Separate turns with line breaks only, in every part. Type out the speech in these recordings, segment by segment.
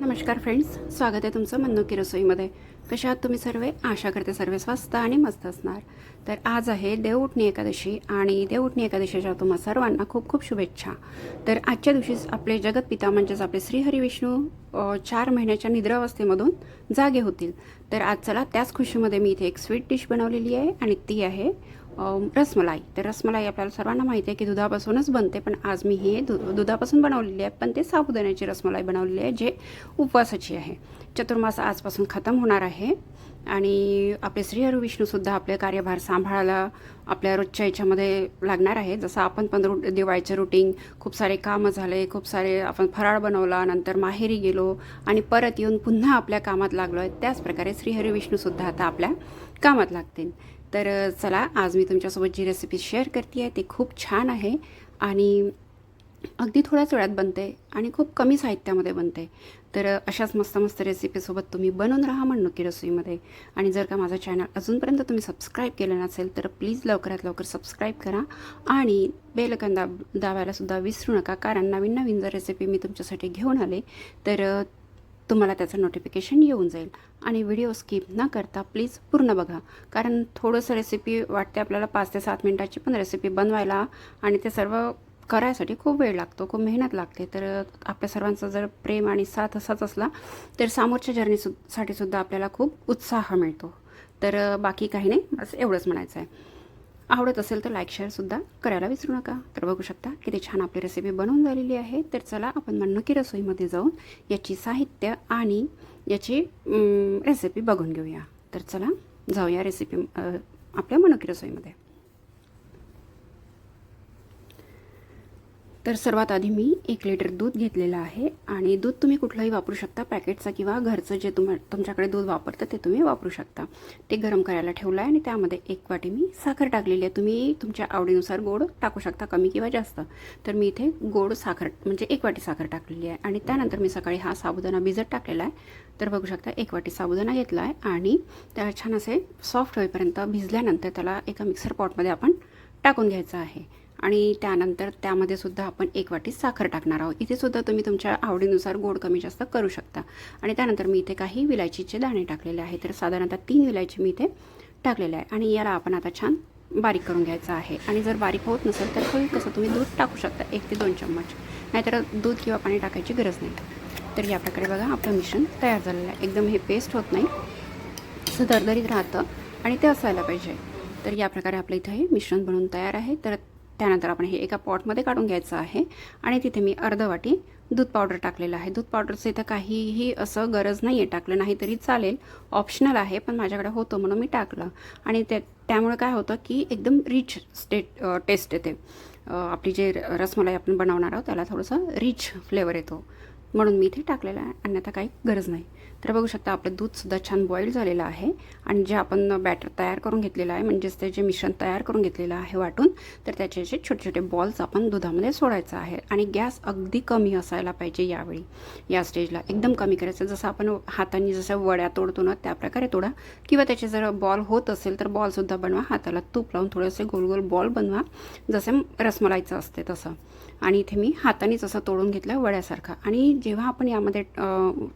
नमस्कार फ्रेंड्स स्वागत आहे तुमचं मन्नुकी रसोईमध्ये. कशा आहात तुम्ही सर्व? आशा करते सर्व स्वस्त आणि मस्त असणार. तर आज आहे देवउठणी एकादशी आणि देवउठणी एकादशीच्या तुम्हा सर्वांना खूप खूप शुभेच्छा. तर आजच्या दिवशीच आपले जगतपिता म्हणजेच आपले श्रीहरी विष्णू चार महिन्याच्या निद्रावस्थेमधून जागे होतील. तर आज चला त्याच खुशीमध्ये मी इथे एक स्वीट डिश बनवलेली आहे आणि ती आहे रसमलाई. तर रसमलाई आपल्याला सर्वांना माहिती आहे की दुधापासूनच बनते पण आज मी हे दु दुधापासून बनवलेली आहे पण ते साबुदाण्याची रसमलाई बनवलेली आहे जे उपवासाची आहे. चतुर्मास आजपासून खतम होणार आहे आणि आपले श्रीहरी विष्णूसुद्धा आपले कार्यभार सांभाळायला आपल्या रोजच्या याच्यामध्ये लागणार आहे. जसं आपण पण रु दिवाळीचं रुटीन खूप सारे कामं झाले खूप सारे आपण फराळ बनवला नंतर माहेरी गेलो आणि परत येऊन पुन्हा आपल्या कामात लागलो आहे त्याचप्रकारे श्रीहरिविष्णूसुद्धा आता आपल्या कामात लागतील. तर चला आज मी तुमच्यासोबत जी रेसिपी शेअर करते आहे ती खूप छान आहे आणि अगदी थोड्याच वेळात बनते आणि खूप कमी साहित्यामध्ये बनते. तर अशाच मस्त मस्त रेसिपीसोबत तुम्ही बनवून राहा म्हणणं रसोईमध्ये. आणि जर का माझा चॅनल अजूनपर्यंत तुम्ही सबस्क्राईब केलं नसेल तर प्लीज लवकरात लवकर सबस्क्राईब करा आणि बेलकन दाब दाबायलासुद्धा विसरू नका कारण नवीन नवीन जर रेसिपी मी तुमच्यासाठी घेऊन आले तर तुम्हाला त्याचं नोटिफिकेशन येऊन जाईल. आणि व्हिडिओ स्किप न करता प्लीज पूर्ण बघा. कारण थोडंसं रेसिपी वाटते आपल्याला पाच ते सात मिनटाची पण रेसिपी बनवायला आणि ते सर्व करायसाठी खूप वेळ लागतो खूप मेहनत लागते. तर आपल्या सर्वांचा जर प्रेम आणि साथ असाच असला तर समोरच्या जर्नी सुद्धा आपल्याला खूप उत्साह मिळतो. तर बाकी काही नाही बस एवढंच म्हणायचं आहे आवडत असेल तर लाईक शेअरसुद्धा करायला विसरू नका. तर बघू शकता किती छान आपली रेसिपी बनवून झालेली आहे. तर चला आपण मन्नकी रसोईमध्ये जाऊन याची साहित्य आणि याची रेसिपी बघून घेऊया. तर चला जाऊया रेसिपी आपल्या मनुकी रसोईमध्ये. तर सर्वात आधी मी एक लिटर दूध घेतलेलं आहे आणि दूध तुम्ही कुठलंही वापरू शकता. पॅकेटचं किंवा घरचं जे तुम तुमच्याकडे दूध वापरतं ते तुम्ही वापरू शकता. ते गरम करायला ठेवलं आहे आणि त्यामध्ये एक वाटी मी साखर टाकलेली आहे. तुम्ही तुमच्या आवडीनुसार गोड टाकू शकता कमी किंवा जास्त. तर मी इथे गोड साखर म्हणजे एक वाटी साखर टाकलेली आहे आणि त्यानंतर मी सकाळी हा साबुदाणा भिजत टाकलेला आहे. तर बघू शकता एक वाटी साबुदाणा घेतला आहे आणि त्याला छान असे सॉफ्ट होईपर्यंत भिजल्यानंतर त्याला एका मिक्सर पॉटमध्ये आपण टाकून घ्यायचं आहे. आणि त्यानंतर त्यामध्ये सुद्धा आपण एक वाटी साखर टाकणार आहोत. इथे सुद्धा तुम्ही तुमच्या आवडीनुसार गोड कमी जास्त करू शकता. आणि त्यानंतर मी इथे काही विलायचीचे दाणे टाकलेले आहे तर साधारणतः तीन विलायची मी इथे टाकलेले आहे. आणि याला आपण आता छान बारीक करून घ्यायचं आहे. आणि जर बारीक होत नसेल तर होईल कसं तुम्ही दूध टाकू शकता. एक ते दोन चम्मच. नाहीतर दूध किंवा पाणी टाकायची गरज नाही. तर या प्रकारे बघा आपलं मिश्रण तयार झालेलं आहे. एकदम हे पेस्ट होत नाही. असं दरदरीत राहतं आणि ते असायला पाहिजे. तर या प्रकारे आपलं इथं हे मिश्रण बनवून तयार आहे. तर त्यानंतर आपण हे एका पॉटमध्ये काढून घ्यायचं आहे. आणि तिथे मी अर्ध वाटी दूध पावडर टाकलेलं आहे. दूध पावडरचं इथं काहीही असं गरज नाही आहे टाकलं नाही तरी चालेल. ऑप्शनल आहे पण माझ्याकडे होतं म्हणून मी टाकलं. आणि त्या त्यामुळे काय होतं की एकदम रिच स्टेट टेस्ट येते. आपली जे रसमलाई आपण बनवणार आहोत त्याला थोडंसं रिच फ्लेवर येतो. म्हणून मी इथे टाकलेलं आहे. अन्यथा काही गरज नाही. तर बघू शकता आपलं दूधसुद्धा छान बॉईल झालेलं आहे. आणि जे आपण बॅटर तयार करून घेतलेलं आहे म्हणजेच ते जे मिश्रण तयार करून घेतलेलं आहे वाटून तर त्याचे जे छोटे छोटे बॉल्स आपण दुधामध्ये सोडायचं आहे. आणि गॅस अगदी कमी असायला पाहिजे यावेळी. या स्टेजला एकदम कमी करायचं. जसं आपण हाताने जसं वड्या तोडतो ना त्या प्रकारे तोडा. किंवा त्याचे जर बॉल होत असेल तर बॉलसुद्धा बनवा. हाताला तूप लावून थोडेसे गोल गोल बॉल बनवा. जसे रसमलाईचं असते तसं. आणि इथे मी हातानेच असं तोडून घेतलं वड्यासारखा. आणि जेव्हा आपण यामध्ये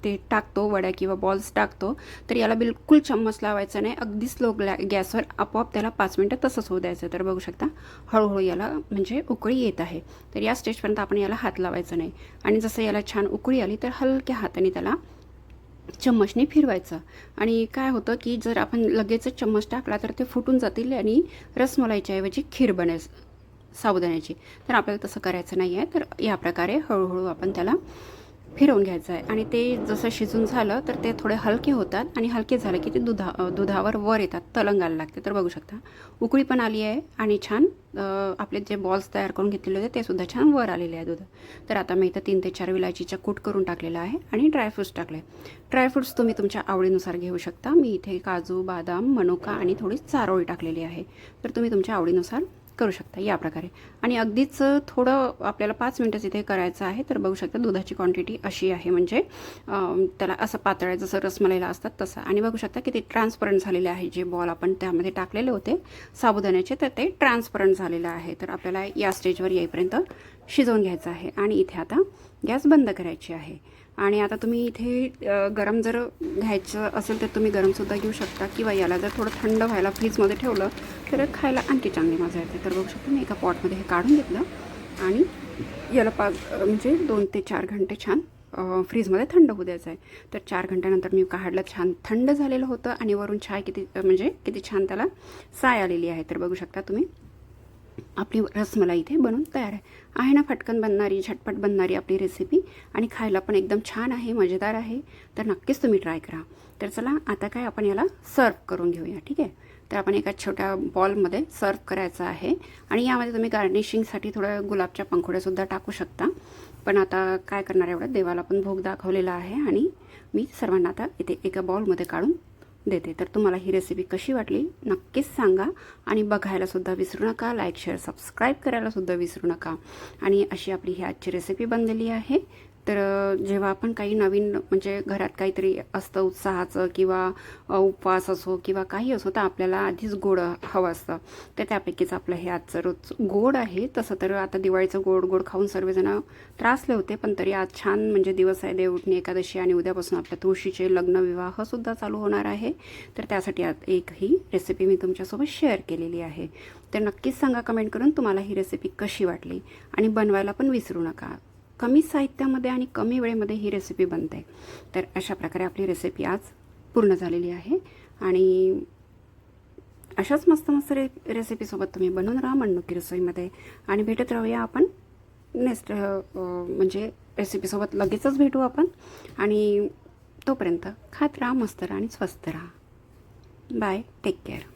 ते टाकतो वड्या किंवा बॉल्स टाकतो तर याला बिलकुल चम्मच लावायचा नाही. अगदी स्लो ग्लॅ गॅसवर आपोआप त्याला पाच मिनटं तसंच होऊ द्यायचं. तर बघू शकता हळूहळू याला म्हणजे उकळी येत आहे. तर या स्टेजपर्यंत आपण याला हात लावायचा नाही. आणि जसं याला छान उकळी आली तर हलक्या हाताने त्याला चम्मचने फिरवायचं. आणि काय होतं की जर आपण लगेचच चम्मच टाकला तर ते फुटून जातील आणि रसमलाईच्या ऐवजी खीर बनेल साबुदाण्याची. तर आपल्याला तसं करायचं नाही आहे तर या प्रकारे हळूहळू आपण त्याला फिरवून घ्यायचं आहे आणि ते जसं शिजून झालं तर ते थोडे हलके होतात आणि हलके झाले की ते दुधा दुधावर वर येतात तलंगायला लागते. तर बघू शकता. उकळी पण आली आहे आणि छान आपले जे बॉल्स तयार करून घेतलेले होते ते सुद्धा छान वर आलेले आहे दूध. तर आता मी इथं तीन ते चार विलायचीचा कूट करून टाकलेला आहे आणि ड्रायफ्रूट्स टाकले. ड्रायफ्रूट्स तुम्ही तुमच्या आवडीनुसार घेऊ शकता. मी इथे काजू बदाम मनुका आणि थोडी चारोळी टाकलेली आहे. तर तुम्ही तुमच्या आवडीनुसार करू शकता या प्रकारे. आणि अगदीच थोडं आपल्याला पाच मिनटंच इथे करायचं आहे तर बघू शकता दुधाची क्वांटिटी अशी आहे. म्हणजे त्याला असं पातळ आहे जसं रसमलाईला असतात तसं. आणि बघू शकता की ते ट्रान्सपरंट झालेले आहे जे बॉल आपण त्यामध्ये टाकलेले होते साबुदाण्याचे तर ते ट्रान्सपरंट झालेलं आहे. तर आपल्याला या स्टेजवर येईपर्यंत शिजवून घ्यायचं आहे. आणि इथे आता गॅस बंद करायची आहे. आणि आता तुम्ही इथे गरम जर घ्यायचं असेल तर तुम्ही गरमसुद्धा घेऊ शकता. किंवा याला जर थोडं थंड व्हायला फ्रीजमध्ये ठेवलं तर खायला आणखी चांगली मजा येते. तर बघू शकतो मी एका पॉटमध्ये हे काढून घेतलं. आणि याला पाच म्हणजे दोन ते चार घंटे छान फ्रीजमध्ये थंड होऊ द्यायचं आहे. तर चार घंट्यानंतर मी काढलं छान थंड झालेलं होतं. आणि वरून छाय किती म्हणजे किती छान त्याला साय आलेली आहे. तर बघू शकता तुम्ही. आपली रसमलाई इथे बनून तयार आहे. आहे ना फटकन बनणारी झटपट बनणारी आपली रेसिपी आणि खायला पण एकदम छान आहे मजेदार आहे. तर नक्कीच तुम्ही ट्राय करा. तर चला आता काय आपण याला सर्व करून घेऊया ठीक आहे? तर आपण एका छोट्या बॉलमध्ये सर्व करायचं आहे. आणि यामध्ये तुम्ही गार्निशिंगसाठी थोडं गुलाबच्या पंखुड्यासुद्धा टाकू शकता. पण आता काय करणार एवढं? देवाला पण भोग दाखवलेला आहे. आणि मी सर्वांना आता इथे एका बॉलमध्ये काढून देते. तर तुम्हाला ही रेसिपी कशी वाटली नक्कीच सांगा. आणि बघायलासुद्धा विसरू नका लाईक शेअर सबस्क्राईब करायलासुद्धा विसरू नका. आणि अशी आपली ही आजची रेसिपी बनलेली आहे. तर जेव्हा आपण काही नवीन म्हणजे घरात काहीतरी असतं उत्साहाचं किंवा उपवास असो किंवा काही असो तर आपल्याला आधीच गोड हवं असतं. तर त्यापैकीच आपलं हे आजचं रोज गोड आहे. तसं तर आता दिवाळीचं गोड गोड खाऊन सर्वजण त्रासले होते पण तरी आज छान म्हणजे दिवस आहे. देवउठणी एकादशी आणि उद्यापासून आपल्या तुळशीचे लग्न विवाहसुद्धा चालू होणार आहे. तर त्यासाठी आज एक ही रेसिपी मी तुमच्यासोबत शेअर केलेली आहे. तर नक्कीच सांगा कमेंट करून तुम्हाला ही रेसिपी कशी वाटली? आणि बनवायला पण विसरू नका. कमी साहित्यामध्ये आणि कमी वेळेमध्ये ही रेसिपी बनते. तर अशा प्रकारे आपली रेसिपी आज पूर्ण झालेली आहे. आणि अशाच मस्त मस्त रे रेसिपीसोबत तुम्ही बनवून राहा म्हणणुकी रसोईमध्ये. आणि भेटत राहूया आपण नेक्स्ट म्हणजे रेसिपीसोबत लगेचच भेटू आपण. आणि तोपर्यंत खात राहा मस्त राहा आणि स्वस्त राहा. Bye take care